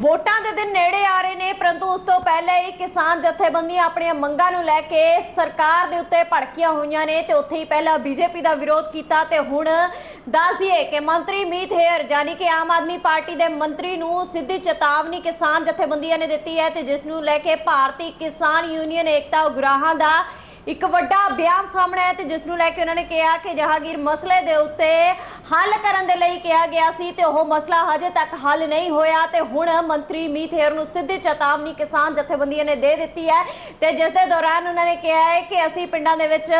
ਵੋਟਾਂ ਦੇ ਦਿਨ ਨੇੜੇ ਆ ਰਹੇ ਨੇ, ਪਰੰਤੂ ਉਸ ਤੋਂ ਪਹਿਲਾਂ ਹੀ ਕਿਸਾਨ ਜਥੇਬੰਦੀਆਂ ਆਪਣੀਆਂ ਮੰਗਾਂ ਨੂੰ ਲੈ ਕੇ ਸਰਕਾਰ ਦੇ ਉੱਤੇ ਭੜਕੀਆਂ ਹੋਈਆਂ ਨੇ ਤੇ ਉੱਥੇ ਹੀ ਪਹਿਲਾਂ ਬੀਜੇਪੀ ਦਾ ਵਿਰੋਧ ਕੀਤਾ ਤੇ ਹੁਣ ਦੱਸ ਦਈਏ ਕਿ ਮੰਤਰੀ ਮੀਤ ਹੇਰ ਜਾਨੀ ਕਿ ਆਮ ਆਦਮੀ ਪਾਰਟੀ ਦੇ ਮੰਤਰੀ ਨੂੰ ਸਿੱਧੀ ਚੇਤਾਵਨੀ ਕਿਸਾਨ ਜਥੇਬੰਦੀਆਂ ਨੇ ਦਿੱਤੀ ਹੈ ਤੇ ਜਿਸ ਨੂੰ ਲੈ ਕੇ ਭਾਰਤੀ ਕਿਸਾਨ ਯੂਨੀਅਨ ਏਕਤਾ ਉਗਰਾਹਾਂ ਦਾ ਇੱਕ ਵੱਡਾ ਬਿਆਨ ਸਾਹਮਣੇ ਆਇਆ ਤੇ ਜਿਸ ਨੂੰ ਲੈ ਕੇ ਉਹਨਾਂ ਨੇ ਕਿਹਾ ਕਿ ਜਹਾਂਗੀਰ ਮਸਲੇ ਦੇ ਉੱਤੇ ਹੱਲ ਕਰਨ ਦੇ ਲਈ ਕਿਹਾ ਗਿਆ ਸੀ ਤੇ ਉਹ ਮਸਲਾ ਹਜੇ ਤੱਕ ਹੱਲ ਨਹੀਂ ਹੋਇਆ ਤੇ ਹੁਣ ਮੰਤਰੀ ਮੀਥੇਰ ਨੂੰ ਸਿੱਧੀ ਚੇਤਾਵਨੀ ਕਿਸਾਨ ਜਥੇਬੰਦੀਆਂ ਨੇ ਦੇ ਦਿੱਤੀ ਹੈ ਤੇ ਜਿਸ ਦੇ ਦੌਰਾਨ ਉਹਨਾਂ ਨੇ ਕਿਹਾ ਹੈ ਕਿ ਅਸੀਂ ਪਿੰਡਾਂ ਦੇ ਵਿੱਚ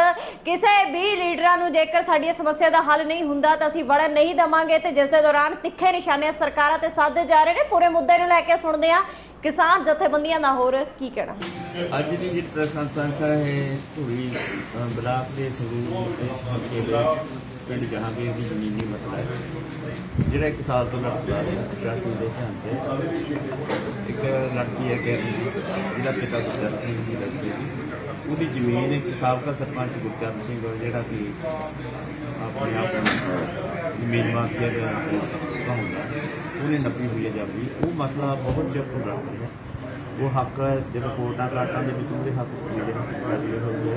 ਕਿਸੇ ਵੀ ਲੀਡਰਾਂ ਨੂੰ ਜੇਕਰ ਸਾਡੀ ਸਮੱਸਿਆ ਦਾ ਹੱਲ ਨਹੀਂ ਹੁੰਦਾ ਤਾਂ ਅਸੀਂ ਵੜਨ ਨਹੀਂ ਦਵਾਂਗੇ ਤੇ ਜਿਸ ਦੇ ਦੌਰਾਨ ਤਿੱਖੇ ਨਿਸ਼ਾਨੇ ਸਰਕਾਰਾਂ ਤੇ ਸਾਧੇ ਜਾ ਰਹੇ ਨੇ। ਪੂਰੇ ਮੁੱਦੇ ਨੂੰ ਲੈ ਕੇ ਸੁਣਦੇ ਆ ਕਿਸਾਨ ਜਥੇਬੰਦੀਆਂ ਦਾ ਹੋਰ ਕੀ ਕਹਿਣਾ? ਅੱਜ ਦੀ ਜਿਹੜੀ ਪ੍ਰੈਸ ਕਾਨਫਰੰਸ ਹੈ ਇਹ ਧੂਰੀ ਅ, ਬਲਾਕ ਦੇ ਸੰਗਰੂਰ ਦੇ ਹਲਕੇ ਦੇ ਪਿੰਡ ਜਹਾਂਗੀਰ ਦੀ ਜ਼ਮੀਨੀ ਮਸਲਾ ਹੈ। ਜਿਹੜਾ ਇੱਕ ਸਾਲ ਤੋਂ ਲੜਦਾ ਆ ਰਿਹਾ ਪ੍ਰਸ਼ਾਸਨ ਦੇ ਧਿਆਨ ਤੇ। ਇੱਕ ਲੜਕੀ ਹੈ ਕਿ ਜਿਹਦਾ ਪਿਤਾ ਗੁਰਦਰ ਸਿੰਘ ਦੀ ਲੜਕੀ ਹੈ। ਉਹਦੀ ਜ਼ਮੀਨ ਇੱਕ ਸਾਬਕਾ ਸਰਪੰਚ ਗੁਰਚਰਨ ਸਿੰਘ ਜਿਹੜਾ ਕਿ ਆਪਣੇ ਆਪ ਨੂੰ ਜ਼ਮੀਨ ਮਾਫੀਆ ਦਾ ਹੁੰਦਾ ਉਹਨੇ ਨੱਪੀ ਹੋਈ ਹੈ ਜਬਰੀ ਉਹ ਮਸਲਾ ਬਹੁਤ ਚਿਰ ਤੋਂ ਲੜ ਰਿਹਾ ਉਹ ਹੱਕ ਜਦੋਂ ਕੋਰਟਾਂ ਕਾਟਾਂ ਦੇ ਵਿੱਚ ਉਹਦੇ ਹੱਕ ਜਿਹੜੇ ਫੈਸਲੇ ਹੋਏ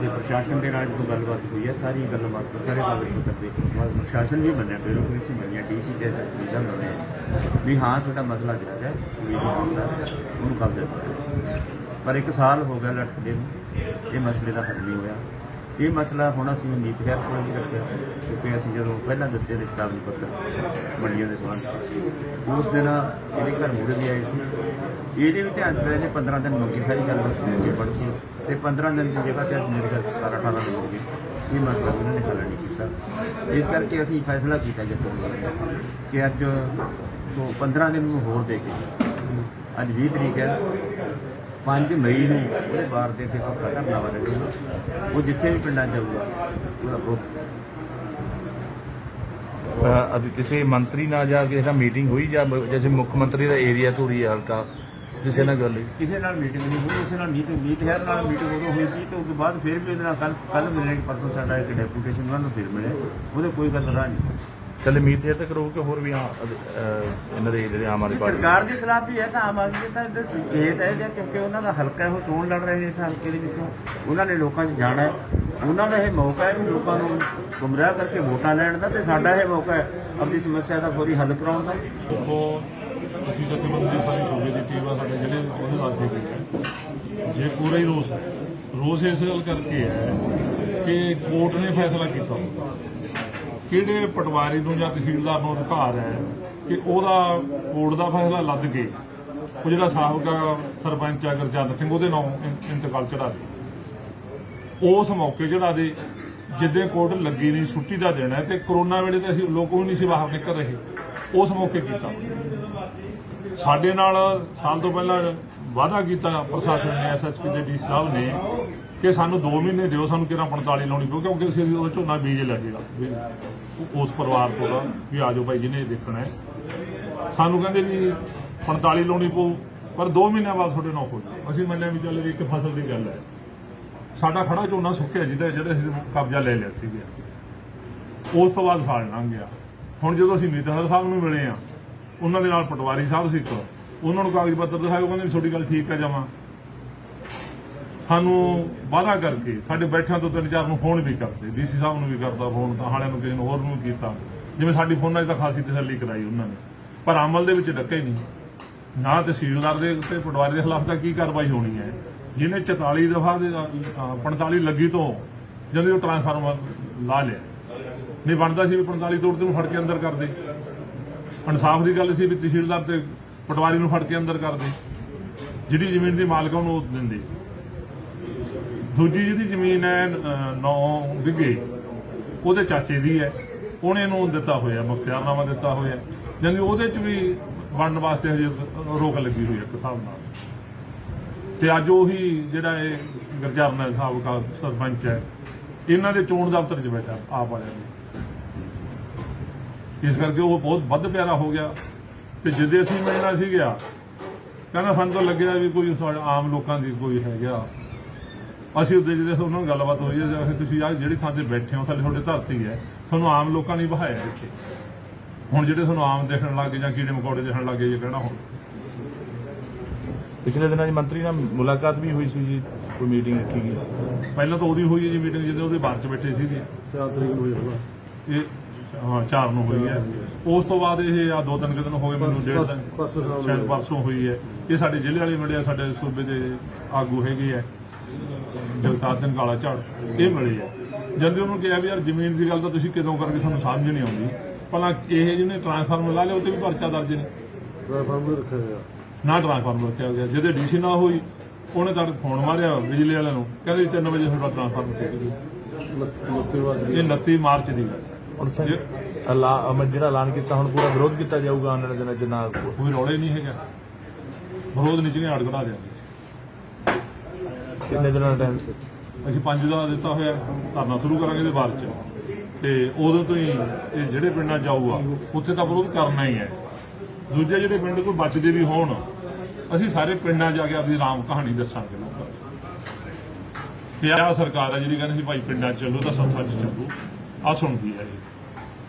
ਤੇ ਪ੍ਰਸ਼ਾਸਨ ਦੇ ਨਾਲ ਜਦੋਂ ਗੱਲਬਾਤ ਹੋਈ ਹੈ, ਸਾਰੀ ਗੱਲਬਾਤ, ਸਾਰੇ ਕਾਗਜ਼ ਪੱਤਰ ਦੇ ਬਾਅਦ ਪ੍ਰਸ਼ਾਸਨ ਵੀ ਮੰਨਿਆ ਬਿਊਰੋਕ੍ਰੇਸੀ ਮੰਨਿਆ, ਡੀਸੀ ਦੇ ਜਿਹੜਾ ਬਣਿਆ ਵੀ ਹਾਂ, ਸਾਡਾ ਮਸਲਾ ਜਿਹੜਾ ਹੈ ਵੀ ਇਹ ਉਹਨੂੰ ਕਬਜ਼ਾ ਪਰ ਇੱਕ ਸਾਲ ਹੋ ਗਿਆ ਲਟਕਦੇ ਨੂੰ, ਇਹ ਮਸਲੇ ਦਾ ਹੱਲ ਨਹੀਂ ਹੋਇਆ। ਇਹ ਮਸਲਾ ਹੁਣ ਅਸੀਂ ਉਮੀਦ ਖੈਰ ਕੋਲ ਵੀ ਰੱਖਿਆ ਕਿਉਂਕਿ ਅਸੀਂ ਜਦੋਂ ਪਹਿਲਾਂ ਦਿੱਤੇ ਦੇ ਚੇਤਾਵਨੀ ਪੱਤਰ ਮੰਡੀਆਂ ਦੇ ਸੰਬੰਧ ਉਸ ਦਿਨ ਇਹਦੇ ਘਰ ਮੁੜੇ ਵੀ ਆਏ ਸੀ। ਇਹਦੇ ਵੀ ਧਿਆਨ 'ਚ ਰਹੇ ਨੇ 15 ਦਿਨ ਮੰਗੀ ਸਾਰੀ ਗੱਲ ਸੁਣ ਕੇ ਪੜ੍ਹ ਕੇ ਤੇ 15 ਦਿਨ ਦੀ ਜਗ੍ਹਾ ਤੇ ਅੱਜ ਮੇਰੇ ਘਰ 17 18 ਦਿਨ ਹੋ ਗਏ, ਇਹ ਮਸਲਾ ਉਹਨਾਂ ਨੇ ਹੱਲ ਨਹੀਂ ਕੀਤਾ। ਇਸ ਕਰਕੇ ਅਸੀਂ ਫੈਸਲਾ ਕੀਤਾ ਜਦੋਂ ਕਿ ਅੱਜ ਤੋਂ 15 ਦਿਨ ਨੂੰ ਹੋਰ ਦੇ ਕੇ, ਅੱਜ 20 ਤਰੀਕ ਹੈ 5 ਮਈ ਨੂੰ ਉਹਦੇ ਬਾਰ ਦੇ ਕੇ ਪੱਕਾ ਧਰਨਾ ਵਾਲੇ ਉਹ ਜਿੱਥੇ ਵੀ ਪਿੰਡਾਂ ਜਾਊਗਾ ਉਹਦਾ ਅ, ਅੱਜ ਕਿਸੇ ਮੰਤਰੀ ਨਾਲ ਜਾਂ ਕਿਸੇ ਨਾਲ ਮੀਟਿੰਗ ਹੋਈ ਜਾਂ ਜੈਸੇ ਮੁੱਖ ਮੰਤਰੀ ਦਾ ਏਰੀਆ ਧੂਰੀ ਹਲਕਾ ਕਿਸੇ ਨਾਲ ਗੱਲ ਕਿਸੇ ਨਾਲ ਮੀਟਿੰਗ ਨਹੀਂ ਹੋਈ ਕਿਸੇ ਨਾਲ ਮੀਟਿੰਗ ਮੀਤ ਹੈਰ ਨਾਲ ਮੀਟਿੰਗ ਉਦੋਂ ਹੋਈ ਸੀ ਤੇ ਉਸ ਤੋਂ ਬਾਅਦ ਫਿਰ ਵੀ ਉਹਦੇ ਨਾਲ ਕੱਲ ਕੱਲ ਮਿਲਣੇ ਕਿ ਪਰਸੋਂ ਸਾਡਾ ਇੱਕ ਡੈਪੂਟੇਸ਼ਨ ਉਹਨਾਂ ਨੂੰ ਫਿਰ ਮਿਲੇ ਉਹਦੇ ਕੋਈ ਗੱਲ ਰਹਾ ਨਹੀਂ। ਕੱਲੇ ਮੀਤ ਹੇਰ ਤੱਕ ਰਹੂ ਕਿ ਹੋਰ ਵੀ ਆ ਇਹਨਾਂ ਦੇ ਜਿਹੜੇ ਆਮ ਆਦਮੀ ਇਹ ਪਾਰਟੀ ਸਰਕਾਰ ਦੇ ਖਿਲਾਫ ਵੀ ਹੈ ਤਾਂ ਆਮ ਆਦਮੀ ਦਾ ਇਹਦਾ ਸੰਕੇਤ ਹੈ ਜਾਂ ਕਿਉਂਕਿ ਉਹਨਾਂ ਦਾ ਹਲਕਾ ਹੈ ਉਹ ਚੋਣ ਲੜ ਰਹੇ ਨੇ ਇਸ ਹਲਕੇ ਦੇ ਵਿੱਚੋਂ ਉਹਨਾਂ ਨੇ ਲੋਕਾਂ 'ਚ ਜਾਣਾ ਹੈ। ਉਹਨਾਂ ਦਾ ਇਹ ਮੌਕਾ ਹੈ ਵੀ ਲੋਕਾਂ ਨੂੰ ਗੁੰਮਰਾਹ ਕਰਕੇ ਵੋਟਾਂ ਲੈਣ ਦਾ ਤੇ ਸਾਡਾ ਇਹ ਮੌਕਾ ਹੈ ਆਪਣੀ ਸਮੱਸਿਆ ਦਾ ਫੌਰੀ ਹੱਲ ਕਰਾਉਣ ਦਾ। ਉਹ ਅਸੀਂ ਜਥੇਬੰਦੀ ਸਾਰੀ ਸੂਬੇ ਦੀ ਟੀਮ ਆ ਸਾਡੇ ਜਿਹੜੇ ਉਹਦੇ ਵਾਸਤੇ ਕੀਤਾ ਜੇ ਪੂਰਾ ਹੀ ਰੋਸ ਹੈ ਰੋਸ ਇਸ ਗੱਲ ਕਰਕੇ ਹੈ ਕਿ ਕੋਰਟ ਨੇ ਫੈਸਲਾ ਕੀਤਾ। ਕਿਹੜੇ ਪਟਵਾਰੀ ਨੂੰ ਜਾਂ ਤਹਿਸੀਲਦਾਰ ਨੂੰ ਅਧਿਕਾਰ ਹੈ ਕਿ ਉਹਦਾ ਕੋਰਟ ਦਾ ਫੈਸਲਾ ਲੱਦ ਕੇ ਉਹ ਜਿਹੜਾ ਸਾਬਕਾ ਸਰਪੰਚ ਆ ਗੁਰਚਰਨ ਸਿੰਘ, ਉਹਦੇ ਨਾਂ ਇੰਤਕਾਲ ਚੜਾ ਦੇ। ਉਸ ਮੌਕੇ ਜਿਹੜਾ ਦੇ, ਜਿੱਦੇ ਕੋਰਟ ਲੱਗੀ ਨਹੀਂ, ਛੁੱਟੀ ਦਾ ਦਿਨ ਹੈ ਤੇ ਕਰੋਨਾ ਵੇਲੇ ਤਾਂ ਅਸੀਂ ਲੋਕ ਵੀ ਨਹੀਂ ਸੀ ਬਾਹਰ ਨਿਕਲ ਰਹੇ। ਉਸ ਮੌਕੇ ਕੀਤਾ। ਸਾਡੇ ਨਾਲ ਸਾਲ ਤੋਂ ਪਹਿਲਾਂ ਵਾਅਦਾ ਕੀਤਾ ਪ੍ਰਸ਼ਾਸਨ ਨੇ ਐਸਐਸਪੀ ਦੇ ਡੀ ਸਾਹਿਬ ਨੇ ਕਿ ਸਾਨੂੰ 2 ਮਹੀਨੇ ਦਿਓ, ਸਾਨੂੰ ਕਿਹੜਾ 45 ਲਾਉਣੀ ਪਊ, ਕਿਉਂਕਿ ਅਸੀਂ ਉਹ ਝੋਨਾ ਬੀਜ ਲਿਆ ਸੀਗਾ ਉਸ ਪਰਿਵਾਰ ਤੋਂ ਦਾ ਵੀ ਆਜੋ ਭਾਈ ਜਿਹਨੇ ਦੇਖਣਾ ਹੈ। ਸਾਨੂੰ ਕਹਿੰਦੇ ਵੀ 45 ਲਾਉਣੀ ਪਊ, ਪਰ 2 ਮਹੀਨਿਆਂ ਬਾਅਦ ਤੁਹਾਡੇ ਨਾਲ ਹੋ ਜਾਊ। ਅਸੀਂ ਮੰਨਿਆ ਵੀ ਚੱਲ ਇੱਕ ਫਸਲ ਦੀ ਗੱਲ ਹੈ। ਸਾਡਾ ਖੜਾ ਝੋਨਾ ਸੁੱਕਿਆ ਜਿਹਦਾ ਜਿਹੜਾ ਅਸੀਂ ਕਬਜ਼ਾ ਲੈ ਲਿਆ ਸੀਗਾ। ਉਸ ਤੋਂ ਬਾਅਦ ਸਾਲ ਲੰਘ ਗਿਆ। ਹੁਣ ਜਦੋਂ ਅਸੀਂ ਨੀਤਹਰ ਸਾਹਿਬ ਨੂੰ ਮਿਲੇ ਆ ਉਹਨਾਂ ਦੇ ਨਾਲ ਪਟਵਾਰੀ ਸਾਹਿਬ ਸੀ ਇੱਕ। ਉਹਨਾਂ ਨੂੰ ਕਾਗਜ਼ ਪੱਤਰ ਦਿਖਾਏ ਉਹ ਕਹਿੰਦੇ ਵੀ ਤੁਹਾਡੀ ਗੱਲ ਠੀਕ ਹੈ ਜਮਾ। ਸਾਨੂੰ ਵਾਅਦਾ ਕਰਕੇ ਸਾਡੇ ਬੈਠਿਆਂ ਤੋਂ ਤਿੰਨ ਚਾਰ ਨੂੰ ਫੋਨ ਵੀ ਕਰਦੇ, ਡੀਸੀ ਸਾਹਿਬ ਨੂੰ ਵੀ ਕਰਦਾ ਫੋਨ, ਤਾਂ ਹਾਲਿਆਂ ਨੂੰ ਕਿਸੇ ਨੂੰ ਹੋਰ ਨੂੰ ਵੀ ਕੀਤਾ। ਜਿਵੇਂ ਸਾਡੀ ਫੋਨਾਂ 'ਚ ਤਾਂ ਖਾਸੀ ਤਸੱਲੀ ਕਰਾਈ ਉਹਨਾਂ ਨੇ। ਪਰ ਅਮਲ ਦੇ ਵਿੱਚ ਡੱਕੇ ਨਹੀਂ। ਨਾ ਤਹਿਸੀਲਦਾਰ ਦੇ ਉੱਤੇ, ਪਟਵਾਰੀ ਦੇ ਖਿਲਾਫ ਤਾਂ ਕੀ ਕਾਰਵਾਈ ਹੋਣੀ ਹੈ? ਜਿਹਨੇ 44 ਦਫਾ ਦੇ 45 ਲੱਗੀ ਤੋਂ ਜਦੋਂ ਉਹ ਟਰਾਂਸਫਾਰਮਰ ਲਾ ਲਿਆ। ਨਹੀਂ, ਬਣਦਾ ਸੀ ਵੀ 45 ਤੋੜ ਤੇ ਨੂੰ ਫੜ ਕੇ ਅੰਦਰ ਕਰ ਦੇ। ਇਨਸਾਫ ਦੀ ਗੱਲ ਸੀ ਵੀ ਤਹਿਸੀਲਦਾਰ ਤੇ ਪਟਵਾਰੀ ਨੂੰ ਫੜ ਕੇ ਅੰਦਰ ਕਰ ਦੇ। ਜਿਹੜੀ ਜ਼ਮੀਨ ਦੀ ਮਾਲਕ ਆ, ਉਹਨੂੰ ਉਹ ਦਿੰਦੇ। ਦੂਜੀ ਜਿਹੜੀ ਜ਼ਮੀਨ ਹੈ 9 ਵਿਗੇ ਉਹਦੇ ਚਾਚੇ ਦੀ ਹੈ। ਉਹਨੇ ਨੂੰ ਦਿੱਤਾ ਹੋਇਆ, ਮੁਖਤਿਆਰਨਾਮਾ ਦਿੱਤਾ ਹੋਇਆ। ਜਾਨੀ ਉਹਦੇ ਚ ਵੀ ਬਣਨ ਵਾਸਤੇ ਹਜੇ ਰੋਕ ਲੱਗੀ ਹੋਈ ਹੈ ਕਿਸਾਨ ਹਿਸਾਬ ਨਾਲ। ਤੇ ਅੱਜ ਉਹੀ ਜਿਹੜਾ ਇਹ ਗਰਜਰਨ ਸਾਬਕਾ ਸਰਪੰਚ ਹੈ, ਇਹਨਾਂ ਦੇ ਚੋਣ ਦਫ਼ਤਰ 'ਚ ਬੈਠਾ, ਆਪ ਵਾਲਿਆਂ ਦੇ। ਇਸ ਕਰਕੇ ਉਹ ਬਹੁਤ ਵੱਧ ਪਿਆਰਾ ਹੋ ਗਿਆ। ਤੇ ਜਿੱਦੇ ਅਸੀਂ ਮਿਲਣਾ ਸੀ ਗਿਆ ਕਹਿੰਦਾ ਸਾਨੂੰ ਤਾਂ ਲੱਗਿਆ ਵੀ ਕੋਈ ਆਮ ਲੋਕਾਂ ਦੀ ਕੋਈ ਹੈਗਾ। ਅਸੀਂ ਉੱਤੇ ਜਿਹਦੇ ਉਹਨਾਂ ਨਾਲ ਗੱਲਬਾਤ ਹੋਈ ਹੈ ਜਾਂ ਫਿਰ ਤੁਸੀਂ ਆ ਜਿਹੜੀ ਥਾਂ ਤੇ ਬੈਠੇ ਹੋ ਥੱਲੇ ਤੁਹਾਡੇ ਧਰਤੀ ਹੈ ਤੁਹਾਨੂੰ ਆਮ ਲੋਕਾਂ ਨੇ ਬਹਾਇਆ ਇੱਥੇ। ਹੁਣ ਜਿਹੜੇ ਤੁਹਾਨੂੰ ਆਮ ਦੇਖਣ ਲੱਗੇ ਜਾਂ ਕੀੜੇ ਮਕੌੜੇ ਦੇਖਣ ਲੱਗੇ ਜੇ ਕਹਿਣਾ ਹੁਣ। ਪਿਛਲੇ ਦਿਨਾਂ 'ਚ ਮੰਤਰੀ ਨਾਲ ਮੁਲਾਕਾਤ ਵੀ ਹੋਈ ਸੀ ਜੀ ਕੋਈ ਮੀਟਿੰਗ ਰੱਖੀ ਗਈ। ਪਹਿਲਾਂ ਤਾਂ ਉਹਦੀ ਹੋਈ ਹੈ ਜੀ ਮੀਟਿੰਗ ਜਦੋਂ ਉਹਦੇ ਬਾਅਦ ਚ ਬੈਠੇ ਸੀਗੇ 4 ਤਰੀਕ ਨੂੰ ਹੋਈ ਇਹ ਹਾਂ ਚਾਰ ਨੂੰ ਹੋਈ ਹੈ। ਉਸ ਤੋਂ ਬਾਅਦ ਇਹ ਆ ਦੋ ਤਿੰਨ ਕੁ ਦਿਨ ਹੋ ਗਏ ਮੈਨੂੰ ਡੇਢ ਦਿਨ। ਸ਼ਾਇਦ ਹੋਈ। ਪਰਸੋਂ ਹੋਈ ਹੈ। ਇਹ ਸਾਡੇ ਜ਼ਿਲ੍ਹੇ ਵਾਲੇ ਮਿਲੇ ਆ ਸਾਡੇ ਸੂਬੇ ਦੇ ਆਗੂ ਹੈਗੇ ਆ। ਜਗਤਾਰ ਸਿੰਘ ਕਾਲਾ ਝਾੜ ਇਹ ਮਿਲੇ ਆ ਜਦ ਉਹਨੂੰ ਕਿਹਾ ਵੀ ਯਾਰ ਜ਼ਮੀਨ ਦੀ ਗੱਲ ਤਾਂ ਤੁਸੀਂ ਕਿਦੋਂ ਕਰਕੇ ਸਾਨੂੰ ਸਮਝ ਨਹੀਂ ਆਉਂਦੀ। ਭਲਾ ਇਹ ਜਿਹਨੇ ਟ੍ਰਾਂਸਫਾਰਮਰ ਲਾ ਲਿਆ ਉਹ ਤੇ ਵੀ ਪਰਚਾ ਦਰਜ ਨੇ ਟ੍ਰਾਂਸਫਾਰਮਰ ਰੱਖਿਆ ਗਿਆ ਨਾ ਟ੍ਰਾਂਸਫਾਰਮਰ ਰੱਖਿਆ ਗਿਆ ਜਿਹਦੇ ਡੀਸੀ ਨਾ ਹੋਈ ਉਹਨੇ ਤਾਂ ਫੋਨ ਮਾਰਿਆ ਬਿਜਲੀ ਵਾਲਿਆਂ ਨੂੰ। ਕਹਿੰਦੇ 3 ਵਜੇ ਤੁਹਾਡਾ ਟ੍ਰਾਂਸਫਾਰਮਰ ਹੈ ਮੁੱਤੇ ਵਾਰ ਇਹ 29 ਮਾਰਚ ਦੀ ਗੱਲ। ਹੁਣ ਸਰ ਅਮਰ ਜਿਹੜਾ ਐਲਾਨ ਕੀਤਾ ਹੁਣ ਪੂਰਾ ਵਿਰੋਧ ਕੀਤਾ ਜਾਊਗਾ ਆਉਣ ਵਾਲੇ ਦਿਨਾਂ 'ਚ ਨਾ ਕੋਈ? ਰੌਲੇ ਨਹੀਂ ਹੈਗਾ। ਵਿਰੋਧ ਨਹੀਂ ਜਿਹਨੇ ਅੜਗੜਾ ਦਿਆਂਗੇ ਕਿੰਨੇ ਦਿਨਾਂ ਦਾ ਟਾਈਮ ਅਸੀਂ ਪੰਜ ਦਾ ਦਿੱਤਾ ਹੋਇਆ, ਧਰਨਾ ਸ਼ੁਰੂ ਕਰਾਂਗੇ ਇਹਦੇ ਬਾਅਦ ਚ। ਤੇ ਉਦੋਂ ਤੋਂ ਹੀ ਇਹ ਜਿਹੜੇ ਪਿੰਡਾਂ 'ਚ ਜਾਊਗਾ ਉੱਥੇ ਤਾਂ ਵਿਰੋਧ ਕਰਨਾ ਹੀ ਹੈ। ਦੂਜੇ ਜਿਹੜੇ ਪਿੰਡ ਕੋਈ ਬਚਦੇ ਵੀ ਹੋਣ, ਅਸੀਂ ਸਾਰੇ ਪਿੰਡਾਂ 'ਚ ਜਾ ਕੇ ਆਪਣੀ ਰਾਮ ਕਹਾਣੀ ਦੱਸਾਂਗੇ ਲੋਕਾਂ ਨੂੰ। ਕਿ ਆਹ ਸਰਕਾਰ ਹੈ ਜਿਹੜੀ ਕਹਿੰਦੀ ਸੀ, ਭਾਈ ਪਿੰਡਾਂ 'ਚ ਚੱਲੋ ਤਾਂ ਸੱਥਾਂ 'ਚ ਚੱਲੋ। ਆ ਸੁਣਦੀ ਹੈ ਇਹ।